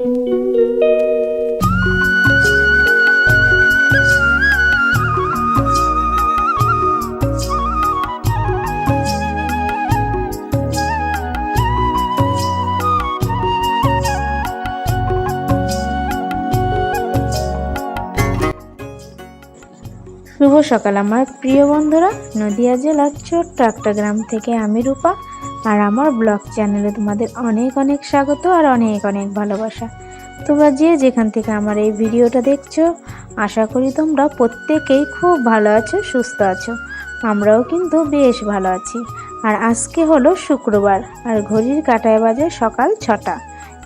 শুভ সকাল আমার প্রিয় বন্ধুরা নদিয়া জেলার ছোট্ট একটা গ্রাম থেকে আমি রূপা। আর আমার ব্লগ চ্যানেলে তোমাদের অনেক অনেক স্বাগত আর অনেক অনেক ভালোবাসা। তোমরা যে যেখান থেকে আমার এই ভিডিওটা দেখছ, আশা করি তোমরা প্রত্যেকেই খুব ভালো আছো, সুস্থ আছো। আমরাও কিন্তু বেশ ভালো আছি। আর আজকে হলো শুক্রবার আর ঘড়ির কাটায় বাজে সকাল ছটা।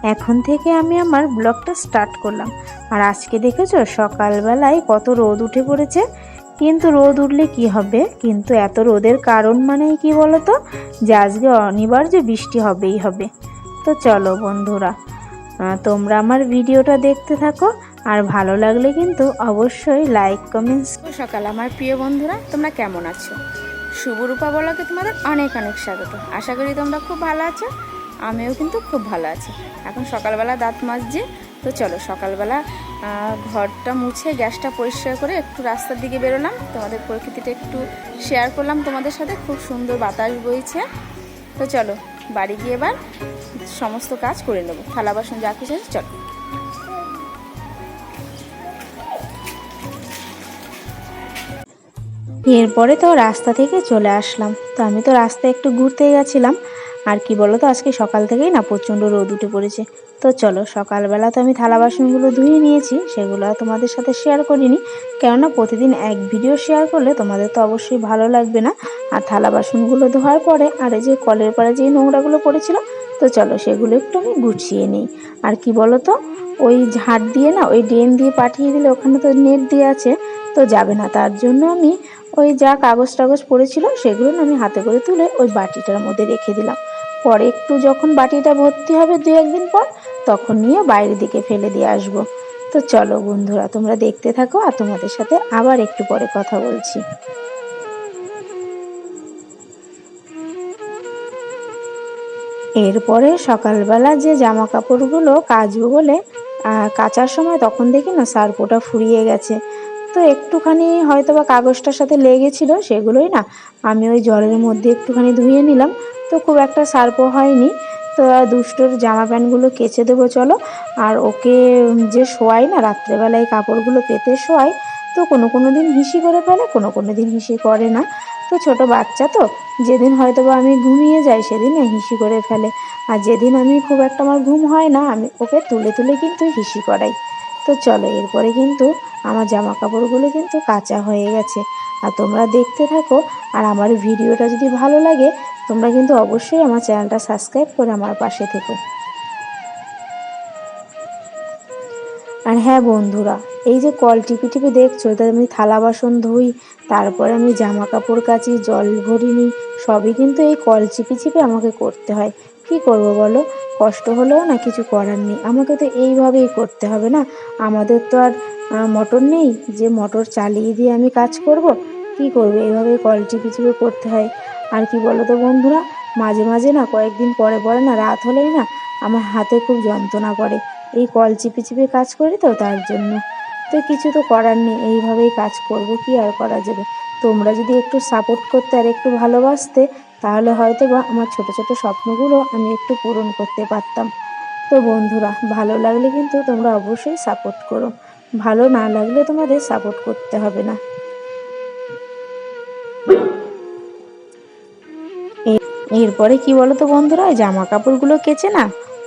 এখন থেকে আমি আমার ব্লগটা স্টার্ট করলাম। আর আজকে দেখেছ সকালবেলায় কত রোদ উঠে পড়েছে? কিন্তু রোদ উঠলে কি হবে? কিন্তু এত রোদের কারণ মানেই কি বলতো? যে আজকে অনিবার্য বৃষ্টি হবেই হবে। তো চলো বন্ধুরা তোমরা আমার ভিডিওটা দেখতে থাকো। আর ভালো লাগলে কিন্তু অবশ্যই লাইক কমেন্টস সকাল আমার প্রিয় বন্ধুরা, তোমরা কেমন আছো? শুভরূপা বলাকে তোমাদের অনেক অনেক স্বাগত। আশা করি তোমরা খুব ভালো আছো। আমিও কিন্তু খুব ভালো আছি। এখন সকালবেলা দাঁত মাজছি। তো চলো সকালবেলা ঘরটা মুছে গ্যাসটা পরিষ্কার করে একটু রাস্তার দিকে বেরোলাম। তোমাদের প্রকৃতিটা একটু শেয়ার করলাম তোমাদের সাথে। খুব সুন্দর বাতাস বইছে। তো চলো, বাড়ি গিয়ে এবার সমস্ত কাজ করে নেব। থালা বাসন যা কিছু আছে, চলো। এরপরে তো রাস্তা থেকে চলে আসলাম। তো আমি তো রাস্তায় একটু ঘুরতে গেছিলাম। আর কি বলো তো, আজকে সকাল থেকেই না প্রচণ্ড রোদ উঠে পড়েছে। তো চলো, সকালবেলা তো আমি থালা বাসনগুলো ধুয়ে নিয়েছি, সেগুলো তোমাদের সাথে শেয়ার করিনি। কেননা প্রতিদিন এক ভিডিও শেয়ার করলে তোমাদের তো অবশ্যই ভালো লাগবে না। আর থালা বাসনগুলো ধোয়ার পরে, আর এই যে কলের পাড়ে যে নোংরাগুলো পড়েছিল, তো চলো সেগুলো একটু আমি গুছিয়ে নিই। আর কি বলো তো, ওই ঝাড় দিয়ে না, ওই ড্রেন দিয়ে পাঠিয়ে দিলে ওখানে তো নেট দিয়ে আছে, তো যাবে না। তার জন্য আমি ওই যা কাগজ টাগজ পড়েছিল, সেগুলো আমি হাতে করে তুলে ওই বাটিটার মধ্যে রেখে দিলাম। পরে একটু যখন বাটিটা ভর্তি হবে দু একদিন পর, তখন নিয়ে বাইরের দিকে ফেলে দিয়ে আসব। তো চলো বন্ধুরা, তোমরা দেখতে থাকো আর তোমাদের সাথে আবার একটু পরে কথা বলছি। এরপরে সকালবেলা যে জামা কাপড়গুলো কাচবো বলে কাচার সময় তখন দেখি না সার্পোটা ফুরিয়ে গেছে। তো একটুখানি হয়তো বা কাগজটার সাথে লেগেছিল, সেগুলোই না, আমি ওই জলের মধ্যে একটুখানি ধুয়ে নিলাম। তো খুব একটা সার্প হয়নি। তো দুষ্টোর জামা প্যান্টগুলো কেচে দেবো, চলো। আর ওকে যে শোয়াই না, রাত্রেবেলায় কাপড়গুলো পেতে শোয়াই তো কোনো কোনো দিন হিসি করে ফেলে, কোনো কোনো দিন হিসি করে না। তো ছোট বাচ্চা তো, যেদিন হয়তো বা আমি ঘুমিয়ে যাই সেদিন হিসি করে ফেলে। আর যেদিন আমি খুব একটা আমার ঘুম হয় না, আমি ওকে তুলে তুলে কিন্তু হিসি করাই। তো চলো, এরপরে কিন্তু আমার জামা কাপড়গুলো কিন্তু কাঁচা হয়ে গেছে। আর তোমরা দেখতে থাকো, আর আমার ভিডিওটা যদি ভালো লাগে, তোমরা কিন্তু অবশ্যই আমার চ্যানেলটা সাবস্ক্রাইব করে আমার পাশে থেকো। আর হ্যাঁ বন্ধুরা, এই যে কল টিপি টিপি দেখছ তাতে আমি থালা বাসন ধুই, তারপরে আমি জামা কাপড় কাচি, জল ভরি নিই সবই কিন্তু এই কল চিপি চিপে আমাকে করতে হয়। কি করব বলো? কষ্ট হলেও না কিছু করার নেই। আমাকে তো এইভাবেই করতে হবে না? আমাদের তো আর মোটর নেই। যে মোটর চালিয়ে দিয়ে আমি কাজ করব, কি করব? এইভাবে কল চিপি চিপে করতে হয়। আর কি বলো তো বন্ধুরা? মাঝে মাঝে না কয়েকদিন পরে পরে না রাত হলেই না আমার হাতে খুব যন্ত্রণা করে। এই কল চিপে চিপে কাজ করি তো তার জন্য। তো কিছু তো করার নেই। এইভাবেই কাজ করব। কি আর করা যাবে? তোমরা যদি একটু সাপোর্ট করতে আর একটু ভালোবাসতে, তাহলে হয়তো বা আমার ছোট ছোট স্বপ্নগুলো আমি একটু পূরণ করতে পারতাম। তো বন্ধুরা, ভালো লাগলে কিন্তু তোমরা অবশ্যই সাপোর্ট করো। ভালো না লাগলে তোমাদের সাপোর্ট করতে হবে না। এরপরে কি বলো তো বন্ধুরা জামা কাপড়গুলো কেচে না,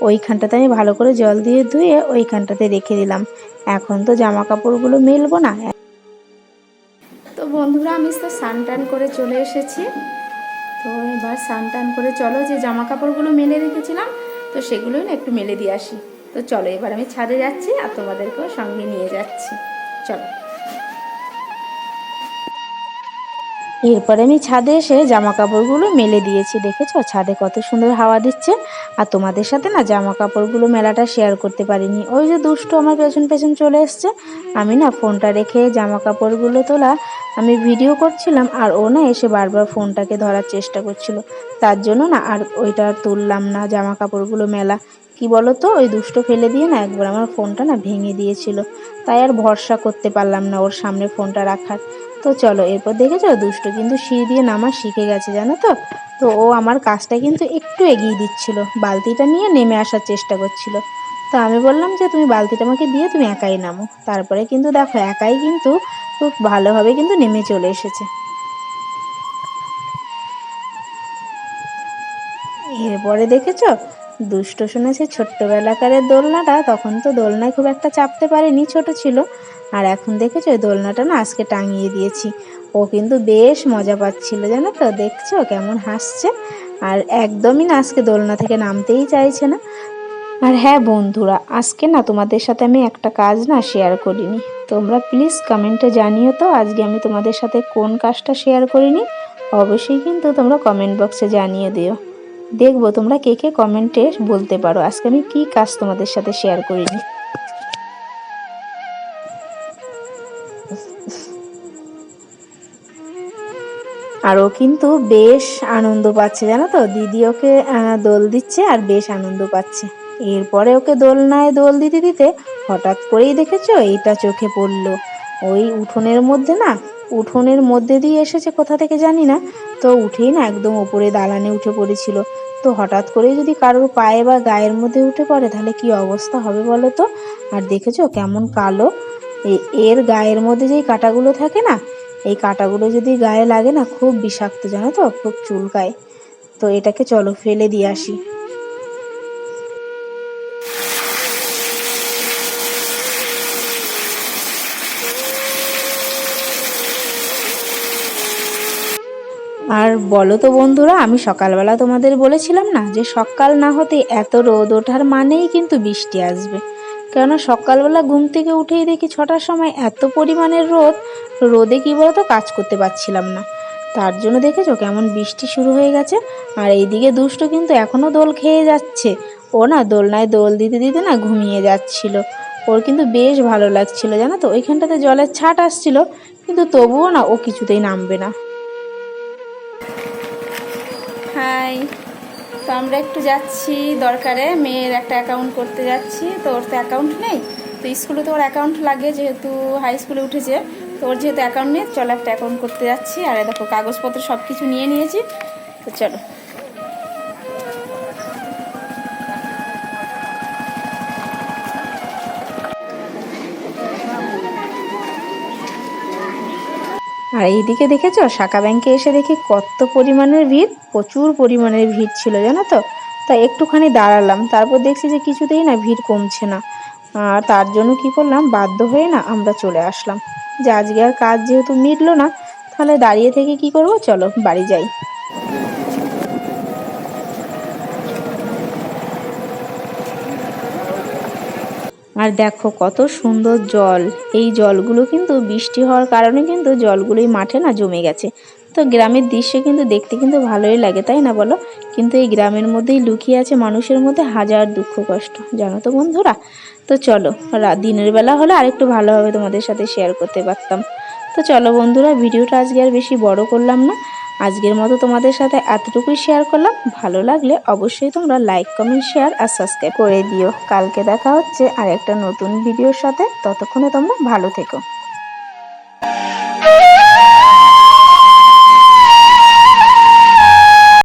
ওইখানটাতে আমি ভালো করে জল দিয়ে ধুয়ে ওইখানটাতে রেখে দিলাম। এখন তো জামা কাপড়গুলো মেলবো না। স্নান টান করে চলে এসেছি। তো এবার স্নান টান করে চলো, যে জামা কাপড়গুলো মেলে রেখেছিলাম, তো সেগুলোই না একটু মেলে দিয়ে আসি। তো চলো, এবার আমি ছাদে যাচ্ছি আর তোমাদেরকেও সঙ্গে নিয়ে যাচ্ছি। চলো। এরপরে আমি ছাদে এসে জামা কাপড়গুলো মেলে দিয়েছি, দেখেছ? ছাদে কত সুন্দর হাওয়া দিচ্ছে। আর তোমাদের সাথে না জামা কাপড়গুলো মেলাটা শেয়ার করতে পারিনি। ওই যে দুষ্টু আমার পেছন পেছন চলে এসছে। আমি না ফোনটা রেখে জামা কাপড়গুলো তোলা, আমি ভিডিও করছিলাম আর ও না এসে বারবার ফোনটাকে ধরার চেষ্টা করছিল। তার জন্য না আর ওইটা তুললাম না জামা কাপড়গুলো মেলা। কি বলো তো ওই দুষ্ট ফেলে দিয়ে না একবার আমার ফোনটা না ভেঙে দিয়েছিল। তাই আর ভরসা করতে পারলাম না ওর সামনে ফোনটা রাখার। তো চলো, এরপর দেখেছ দুষ্ট কিন্তু সিঁড়ি দিয়ে নামা শিখে গেছে, জানো তো? তো ও আমার কাজটা কিন্তু একটু এগিয়ে দিচ্ছিল। বালতিটা নিয়ে নেমে আসার চেষ্টা করছিল। তো আমি বললাম যে, তুমি বালতিটা আমাকে দিয়ে তুমি একাই নামো। তারপরে কিন্তু দেখো, একাই কিন্তু খুব ভালোভাবে কিন্তু নেমে চলে এসেছে। এরপরে দেখেছ? দুষ্ট শুনেছে ছোট্টবেলাকারের দোলনাটা, তখন তো দোলনায় খুব একটা চাপতে পারেনি, ছোট ছিল। আর এখন দেখেছ ওই দোলনাটা না আজকে টাঙিয়ে দিয়েছি। ও কিন্তু বেশ মজা পাচ্ছিল, জানো তো? দেখছ? কেমন হাসছে। আর একদমই না আজকে দোলনা থেকে নামতেই চাইছে না। আর হ্যাঁ বন্ধুরা, আজকে না তোমাদের সাথে আমি একটা কাজ না শেয়ার করিনি। তোমরা প্লিজ কমেন্টে জানিও তো আজকে আমি তোমাদের সাথে কোন কাজটা শেয়ার করিনি। অবশ্যই কিন্তু তোমরা কমেন্ট বক্সে জানিয়ে দিও। দেখব তোমরা কে কে কমেন্টে বলতে পারো, আজকে আমি কি কাজ তোমাদের সাথে শেয়ার করিনি। আর ও কিন্তু বেশ আনন্দ পাচ্ছে, জানো তো? দিদি ওকে দোল দিচ্ছে আর বেশ আনন্দ পাচ্ছে। এরপরে ওকে দোলনায় দোল দিতে দিতে হঠাৎ করেই দেখেছ এইটা চোখে পড়ল। ওই উঠোনের মধ্যে না, উঠোনের মধ্যে দিয়ে এসেছে কোথা থেকে জানি না, তো উঠেই না একদম ওপরে দালানে উঠে পড়েছিল। তো হঠাৎ করেই যদি কারোর পায়ে বা গায়ের মধ্যে উঠে পড়ে, তাহলে কি অবস্থা হবে বলো তো? আর দেখেছ কেমন কালো? এর গায়ের মধ্যে যেই কাঁটাগুলো থাকে না, এই কাঁটাগুলো যদি গায়ে লাগে না, খুব বিষাক্ত জানো তো, খুব চুলকায়। তো এটাকে চলো ফেলে দিয়ে আসি। আর বলো তো বন্ধুরা, আমি সকালবেলা তোমাদের বলেছিলাম না যে সকাল না হতে এত রোদ ওঠার মানেই কিন্তু বৃষ্টি আসবে। কেননা সকালবেলা ঘুম থেকে উঠেই দেখি ছটার সময় এত পরিমাণের রোদ, রোদে কি বলতো কাজ করতে পারছিলাম না। তার জন্য দেখেছ কেমন বৃষ্টি শুরু হয়ে গেছে, আর এইদিকে দুষ্ট কিন্তু এখনও দোল খেয়ে যাচ্ছে। ও না দোলনায় দোল দিতে দিতে না ঘুমিয়ে যাচ্ছিল। ওর কিন্তু বেশ ভালো লাগছিল জানো তো, ওইখানটাতে জলের ছাট আসছিল, কিন্তু তবুও না ও কিছুতেই নামবে না। হাই তো আমরা একটু যাচ্ছি দরকারে, মেয়ের একটা অ্যাকাউন্ট করতে যাচ্ছি। তো ওর তো অ্যাকাউন্ট নেই। তো স্কুলে তো ওর অ্যাকাউন্ট লাগে যেহেতু হাই স্কুলে উঠেছে। তো ওর যেহেতু অ্যাকাউন্ট নেই চলো একটা অ্যাকাউন্ট করতে যাচ্ছি। আর দেখো, কাগজপত্র সব কিছু নিয়ে নিয়েছি। তো চলো। আর এইদিকে দেখেছ? শাখা ব্যাংকে এসে দেখি কত পরিমাণের ভিড়, প্রচুর পরিমাণের ভিড় ছিল, জানো তো? তাই একটুখানি দাঁড়ালাম, তারপর দেখছি যে কিছুতেই না ভিড় কমছে না। আর তার জন্য কি করলাম, বাধ্য হয়ে না আমরা চলে আসলাম। যে আজকে আর কাজ যেহেতু মিটলো না, তাহলে দাঁড়িয়ে থেকে কি করব? চলো, বাড়ি যাই। আর দেখো কত সুন্দর জল। এই জলগুলো কিন্তু বৃষ্টি হওয়ার কারণে কিন্তু জলগুলো এই মাঠে না জমে গেছে। তো গ্রামের দৃশ্য কিন্তু দেখতে কিন্তু ভালোই লাগে, তাই না বলো? কিন্তু এই গ্রামের মধ্যেই লুকিয়ে আছে মানুষের মধ্যে হাজার দুঃখ কষ্ট, জানো তো বন্ধুরা? তো চলো দিনের বেলা হলে আরেকটু ভালোভাবে তোমাদের সাথে শেয়ার করতে পারতাম। তো চলো বন্ধুরা, ভিডিওটা আজকে আর বেশি বড় করলাম না। আজকের মতো তোমাদের সাথে এতটুকুই শেয়ার করলাম। ভালো লাগলে অবশ্যই তোমরা লাইক কমেন্ট শেয়ার আর সাবস্ক্রাইব করে দিও। কালকে দেখা হচ্ছে আর একটা নতুন ভিডিওর সাথে। ততক্ষণে তোমরা ভালো থেকো।